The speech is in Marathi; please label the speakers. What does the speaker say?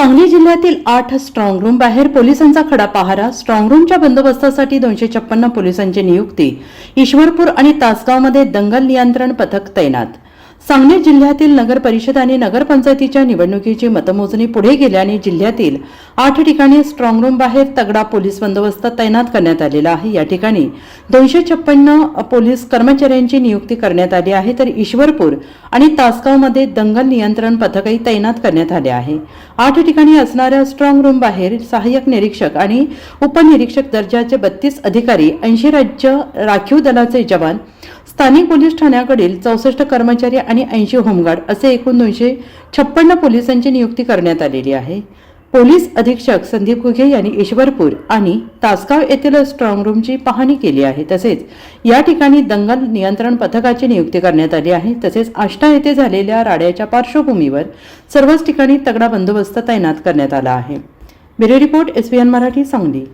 Speaker 1: सांगली जिल्ह्यातील आठ स्ट्रॉंग रूम बाहेर पोलिसांचा खडा पहारा स्ट्रॉंग रूमच्या बंदोबस्तासाठी दोनशे छप्पन्न पोलिसांची नियुक्ती ईश्वरपूर आणि तासगावमध्ये दंगल नियंत्रण पथक तैनात. सांगली जिल्ह्यातील नगर परिषद आणि नगरपंचायतीच्या निवडणुकीची मतमोजणी पुढे गेल्याने जिल्ह्यातील आठ ठिकाणी स्ट्रॉंग रूम बाहेर तगडा पोलीस बंदोबस्त तैनात करण्यात आलेला आहे. या ठिकाणी दोनशे छप्पन्न पोलीस कर्मचाऱ्यांची नियुक्ती करण्यात आली आहे. तर ईश्वरपूर आणि तासगावमध्ये दंगल नियंत्रण पथकही तैनात करण्यात आले आहे. आठ ठिकाणी असणाऱ्या स्ट्रॉंग रूम बाहेर सहाय्यक निरीक्षक आणि उपनिरीक्षक दर्जाचे बत्तीस अधिकारी ऐंशी राज्य राखीव दलाचे जवान स्थानिक पोलीस ठाण्याकडील चौसष्ट कर्मचारी आणि ऐंशी होमगार्ड असे एकूण दोनशे छप्पन्न पोलिसांची नियुक्ती करण्यात आलेली आहे. पोलीस अधीक्षक संदीप घुगे यांनी ईश्वरपूर आणि तासगाव येथील स्ट्रॉंग रूमची पाहणी केली आहे. तसेच या ठिकाणी दंगल नियंत्रण पथकाची नियुक्ती करण्यात आली आहे. तसेच आष्टा येथे झालेल्या राड्याच्या पार्श्वभूमीवर सर्वच ठिकाणी तगडा बंदोबस्त तैनात करण्यात आला आहे. Bureau report SBN Marathi Sangli.